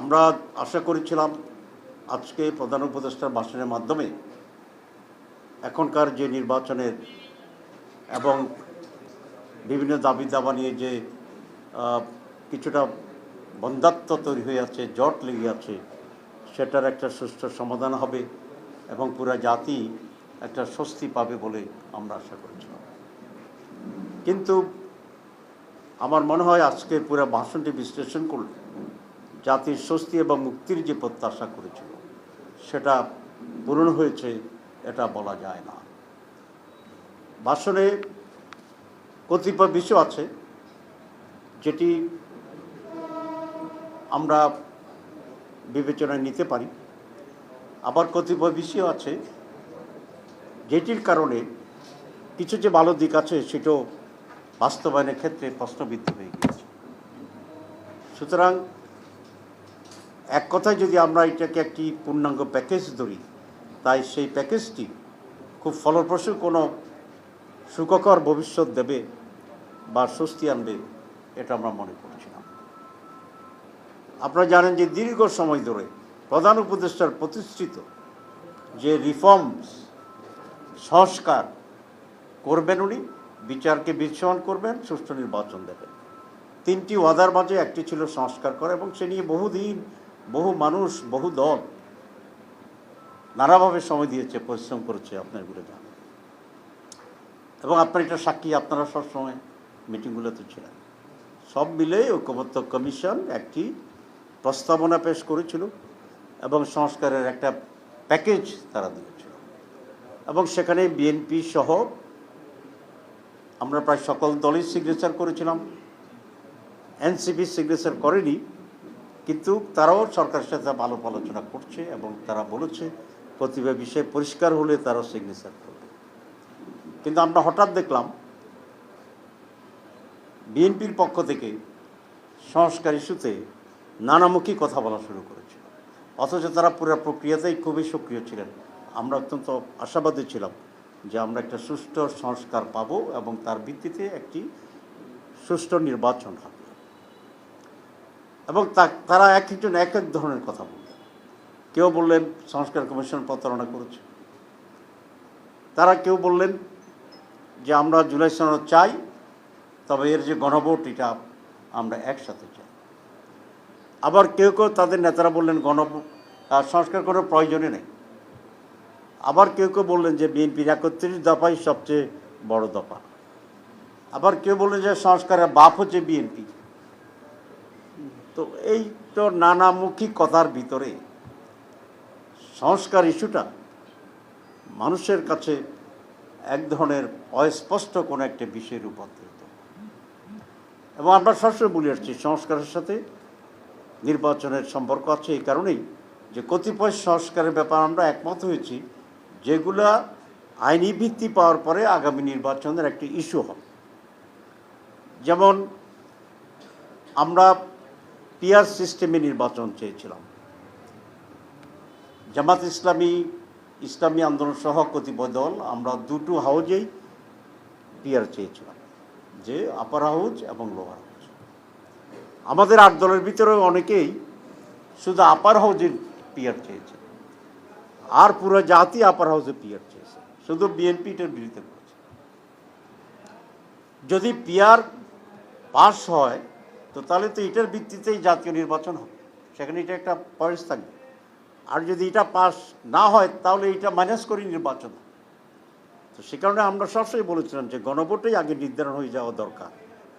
আমরা আশা করেছিলাম আজকে প্রধান উপদেষ্টার ভাষণের মাধ্যমে এখনকার যে নির্বাচনের এবং বিভিন্ন দাবি দাবা নিয়ে যে কিছুটা বন্ধাত্ম তৈরি হয়ে আছে, জট লেগে আছে, সেটার একটা সুষ্ঠু সমাধান হবে এবং পুরা জাতি একটা স্বস্তি পাবে বলে আমরা আশা করেছিলাম। কিন্তু আমার মনে হয় আজকে পুরো ভাষণটি বিশ্লেষণ করলে জাতির স্বস্তি এবং মুক্তির যে প্রত্যাশা করেছিল, সেটা পূরণ হয়েছে, এটা বলা যায় না। ভাষণে কতিপয় বিষয় আছে, যেটি আমরা বিবেচনায় নিতে পারি। আবার কতিপয় বিষয় আছে, যেটির কারণে কিছু যে ভালো দিক আছে, সেটাও বাস্তবায়নের ক্ষেত্রে প্রশ্নবিদ্ধ হয়ে গিয়েছে। সুতরাং এক কথায় যদি আমরা এটাকে একটি পূর্ণাঙ্গ প্যাকেজ ধরি, তাই সেই প্যাকেজটি খুব ফলপ্রসূ কোনো সুখকর ভবিষ্যৎ দেবে বা স্বস্তি আনবে, এটা আমরা মনে করছি না আপনারা জানেন যে দীর্ঘ সময় ধরে প্রধান উপদেষ্টার প্রতিষ্ঠিত যে রিফর্মস সংস্কার করবেন উনি, বিচারকে বিচ্ছমান করবেন, সুষ্ঠু নির্বাচন দেবেন। তিনটি ওয়াদার মাঝে একটি ছিল সংস্কার করা এবং সে নিয়ে বহুদিন বহু মানুষ, বহু দল নানাভাবে সময় দিয়েছে, পরিশ্রম করেছে আপনার যান এবং আপনার এটা সাক্ষী, আপনারা সবসময় মিটিংগুলোতে ছিলেন। সব মিলে ঐক্যবদ্ধ কমিশন একটি প্রস্তাবনা পেশ করেছিল এবং সংস্কারের একটা প্যাকেজ তারা দিয়েছিল। এবং সেখানে বিএনপি সহ আমরা প্রায় সকল দলই সিগনেচার করেছিলাম। এনসিপি সিগনেচার করেনি। কিন্তু তারাও সরকারের সাথে ভালো আলোচনা করছে এবং তারা বলেছে, প্রতিভা বিষয় পরিষ্কার হলে তারাও সিগনেচার করবে। কিন্তু আমরা হঠাৎ দেখলাম, বিএনপির পক্ষ থেকে সংস্কার ইস্যুতে নানামুখী কথা বলা শুরু করেছিল। অথচ তারা পুরো প্রক্রিয়াতেই খুবই সক্রিয় ছিলেন। আমরা অত্যন্ত আশাবাদী ছিলাম যে আমরা একটা সুষ্ঠু সংস্কার পাবো এবং তার ভিত্তিতে একটি সুষ্ঠু নির্বাচন হবে। এবং তারা এক একজন এক এক ধরনের কথা বললেন কেউ বললেন সংস্কার কমিশন প্রতারণা করেছে। তারা কেউ বললেন যে আমরা জুলাই সনদ চাই তবে এর যে গণভোট এটা আমরা একসাথে চাই। আবার কেউ কেউ তাদের নেতারা বললেন আহ, সংস্কার করার প্রয়োজনই নেই। আবার কেউ কেউ বললেন যে বিএনপির একত্রিশ দফাই সবচেয়ে বড় দফা। আবার কেউ বললেন যে সংস্কারের বাপ হচ্ছে বিএনপি। তো এই তো নানামুখী কথার ভিতরে সংস্কার ইস্যুটা মানুষের কাছে এক ধরনের অস্পষ্ট কোনো একটা বিষয়ে রূপান্তরিত। এবং আমরা সবসময় বলে আসছি, সংস্কারের সাথে নির্বাচনের সম্পর্ক আছে এই কারণেই যে কতিপয় সংস্কারের ব্যাপার আমরা একমত হয়েছি, যেগুলা আইনি ভিত্তি পাওয়ার পরে আগামী নির্বাচনের একটি ইস্যু হবে। যেমন আমরা পিয়ার সিস্টেমে নির্বাচন চেয়েছিলাম। জামাত ইসলামী ইসলামী আন্দোলন সহ কতিপয় দল, আমরা দুটো হাউজেই পিয়ার চেয়েছিলাম, যে আপার হাউজ এবং লোয়ার হাউজ। আমাদের আট দলের ভিতরে অনেকেই শুধু আপার হাউজের পিয়ার চেয়েছে, আর পুরো জাতি আপার হাউজে পিয়ার চেয়েছে, শুধু বিএনপি এটার বিরুদ্ধে করেছে। যদি পিয়ার পাস হয় তো তাহলে তো এটার ভিত্তিতেই জাতীয় নির্বাচন হবে। সেখানে এটা একটা পয়েন্ট থাকবে। আর যদি এটা পাস না হয়, তাহলে এটা মাইনাস করে নির্বাচন তো সে কারণে আমরা সবসময় বলেছিলাম যে গণভোটেই আগে নির্ধারণ হয়ে যাওয়া দরকার।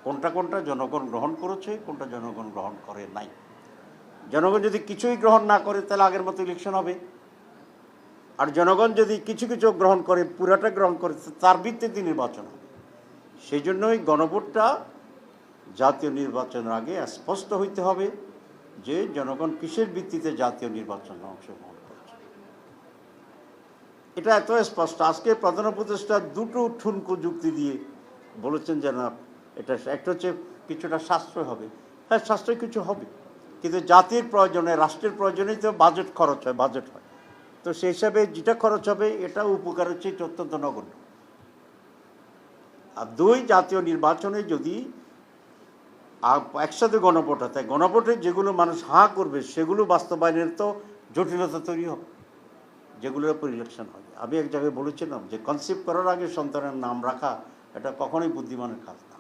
কোনটা কোনটা জনগণ গ্রহণ করেছে, কোনটা জনগণ গ্রহণ করে নাই। জনগণ যদি কিছুই গ্রহণ না করে, তাহলে আগের মতো ইলেকশন হবে। আর জনগণ যদি কিছু কিছু গ্রহণ করে, পুরাটা গ্রহণ করে, তার ভিত্তিতে নির্বাচন হবে। সেই জন্যই গণভোটটা জাতীয় নির্বাচনের আগে স্পষ্ট হইতে হবে যে জনগণ কিসের ভিত্তিতে জাতীয় নির্বাচনে অংশগ্রহণ করছে। এটা এত স্পষ্ট। আজকে প্রধান উপদেষ্টা দুটো ঠুনকো যুক্তি দিয়ে বলেছেন যে না, এটা একটা হচ্ছে কিছুটা সাশ্রয় হবে। হ্যাঁ সাশ্রয় কিছু হবে। কিন্তু জাতির প্রয়োজনে, রাষ্ট্রের প্রয়োজনেই তো বাজেট খরচ হয়, বাজেট হয়। তো সেই হিসাবে যেটা খরচ হবে, এটা উপকার হচ্ছে অত্যন্ত নগণ্য। আর দুই, জাতীয় নির্বাচনে যদি একসাথে গণভোট হয়। তাই গণভোটে যেগুলো মানুষ হাঁ করবে, সেগুলো বাস্তবায়নের তো জটিলতা তৈরি হবে, যেগুলোর উপর ইলেকশন হয়। আমি এক জায়গায় বলেছিলাম যে কনসেপ্ট করার আগে সন্তানের নাম রাখা, এটা কখনোই বুদ্ধিমানের কাজ না।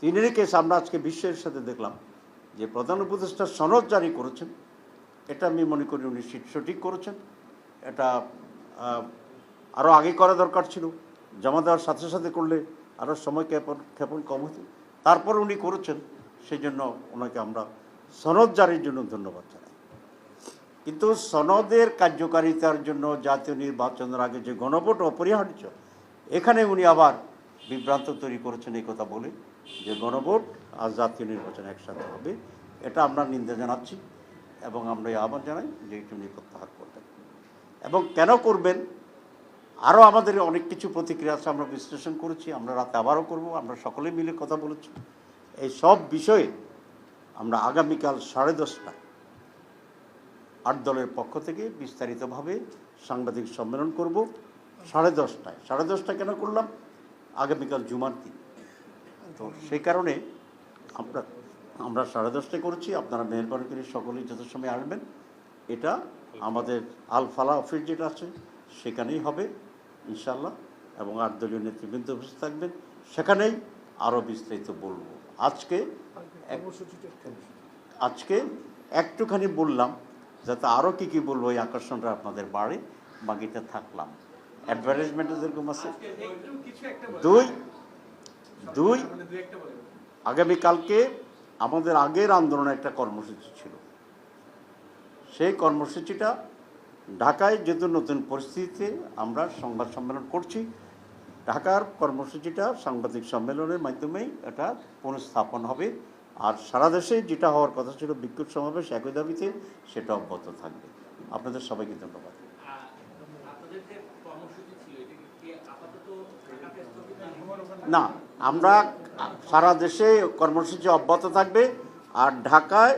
তিনেরই কেস আমরা আজকে বিশ্বের সাথে দেখলাম যে প্রধান উপদেষ্টা সনদ জারি করেছেন। এটা আমি মনে করি উনি সঠিক- করেছেন। এটা আরও আগে করা দরকার ছিল। জমা দেওয়ার সাথে সাথে করলে আরও সময় ক্ষেপণ ক্ষেপণ কম হতো। তারপর উনি করেছেন সেই জন্য ওনাকে আমরা সনদ জারির জন্য ধন্যবাদ জানাই। কিন্তু সনদের কার্যকারিতার জন্য জাতীয় নির্বাচনের আগে যে গণভোট অপরিহার্য, এখানে উনি আবার বিভ্রান্ত তৈরি করেছেন এই কথা বলে, যে গণভোট আর জাতীয় নির্বাচন একসাথে হবে, এটা আমরা নিন্দা জানাচ্ছি এবং আমরা এই আহ্বান জানাই যে এটি উনি প্রত্যাহার করবেন। এবং কেন করবেন? আরও আমাদের অনেক কিছু প্রতিক্রিয়া আছে, আমরা বিশ্লেষণ করেছি, আমরা রাতে আবারও করব, আমরা সকলে মিলে কথা বলেছি। এই সব বিষয়ে আমরা আগামীকাল সাড়ে দশটায় আট দলের পক্ষ থেকে বিস্তারিতভাবে সাংবাদিক সম্মেলন করব। সাড়ে দশটায়। সাড়ে দশটা কেন করলাম? আগামীকাল জুমার দিন। তো সেই কারণে আমরা আমরা সাড়ে দশটায় করেছি। আপনারা মেহরবানি করে সকলেই যথাসময়ে আসবেন। এটা আমাদের আলফালা অফিস যেটা আছে, সেখানেই হবে। ইনশাল্লাহ এবং আট দলীয় নেতৃবৃন্দ উপস্থিত থাকবেন। সেখানেই আরও বিস্তারিত বলব। আজকে আজকে একটুখানি বললাম যাতে আরও কী কী বলব এই আকর্ষণটা আপনাদের বাড়ে বাকিতে থাকলাম। অ্যাডভার্টাইজমেন্টে যেরকম আছে। দুই দুই আগামীকালকে আমাদের আগের আন্দোলনে একটা কর্মসূচি ছিল। সেই কর্মসূচিটা ঢাকায় যেহেতু নতুন পরিস্থিতিতে আমরা সংবাদ সম্মেলন করছি ঢাকার কর্মসূচিটা সাংবাদিক সম্মেলনের মাধ্যমেই এটা পুনঃস্থাপন হবে। আর সারা দেশে যেটা হওয়ার কথা ছিল বিক্ষোভ সমাবেশ একই দাবিতে সেটা অব্যাহত থাকবে। আপনাদের সবাইকে ধন্যবাদ। না আমরা সারা দেশে কর্মসূচি অব্যাহত থাকবে আর ঢাকায়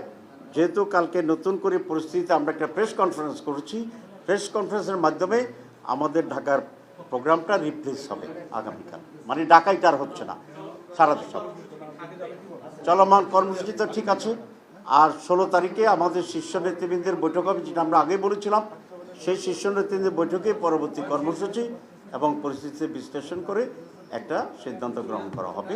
যেহেতু কালকে নতুন করে পরিস্থিতিতে আমরা একটা প্রেস কনফারেন্স করেছি প্রেস কনফারেন্সের মাধ্যমে আমাদের ঢাকার প্রোগ্রামটা রিপ্লেস হবে আগামীকাল। মানে ঢাকাইটা আর হচ্ছে না, সারা দেশ চলমান কর্মসূচি তো ঠিক আছে, আর ষোলো তারিখে আমাদের শীর্ষ নেতৃবৃন্দের বৈঠক হবে, যেটা আমরা আগে বলেছিলাম। সেই শীর্ষ নেতৃবৃন্দের বৈঠকে পরবর্তী কর্মসূচি এবং পরিস্থিতি বিশ্লেষণ করে একটা সিদ্ধান্ত গ্রহণ করা হবে।